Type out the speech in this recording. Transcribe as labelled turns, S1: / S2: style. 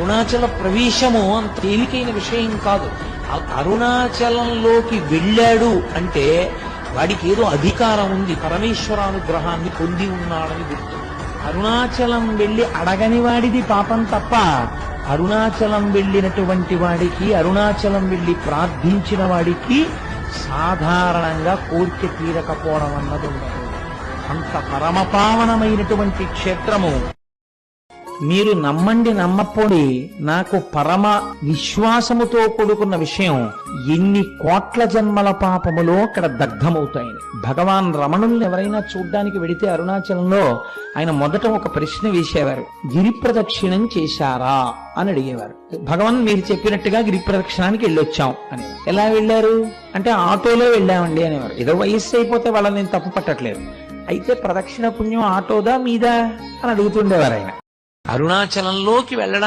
S1: అరుణాచల ప్రవేశము అంత తేలికైన విషయం కాదు. అరుణాచలంలోకి వెళ్ళాడు అంటే వాడికి ఏదో అధికారం ఉంది పరమేశ్వరానుగ్రహాన్ని పొంది ఉన్నాడని గుర్తు. అరుణాచలం వెళ్ళి అడగని వాడిది పాపం తప్ప అరుణాచలం వెళ్ళినటువంటి వాడికి అరుణాచలం వెళ్ళి ప్రార్థించిన వాడికి సాధారణంగా కోరిక తీరకపోవడం అన్నది ఉండదు. అంత పరమపావనమైనటువంటి క్షేత్రము మీరు నమ్మండి నమ్మపోండి నాకు పరమ విశ్వాసముతో కూడుకున్న విషయం ఎన్ని కోట్ల జన్మల పాపములో అక్కడ దగ్ధమవుతాయని భగవాన్ రమణుల్ని ఎవరైనా చూడ్డానికి వెడితే అరుణాచలంలో ఆయన మొదట ఒక ప్రశ్న వేసేవారు. గిరి ప్రదక్షిణం చేశారా అని అడిగేవారు. భగవాన్ మీరు చెప్పినట్టుగా గిరి ప్రదక్షిణానికి వెళ్ళొచ్చాం అని. ఎలా వెళ్ళారు? అంటే ఆటోలో వెళ్ళామండి అనేవారు. ఏదో వయస్సు అయిపోతే వాళ్ళని నేను తప్పు పట్టట్లేదు. అయితే ప్రదక్షిణ పుణ్యం ఆటోదా మీదా అని అడుగుతుండేవారు ఆయన. అరుణాచలంలోకి వెళ్ళడానికి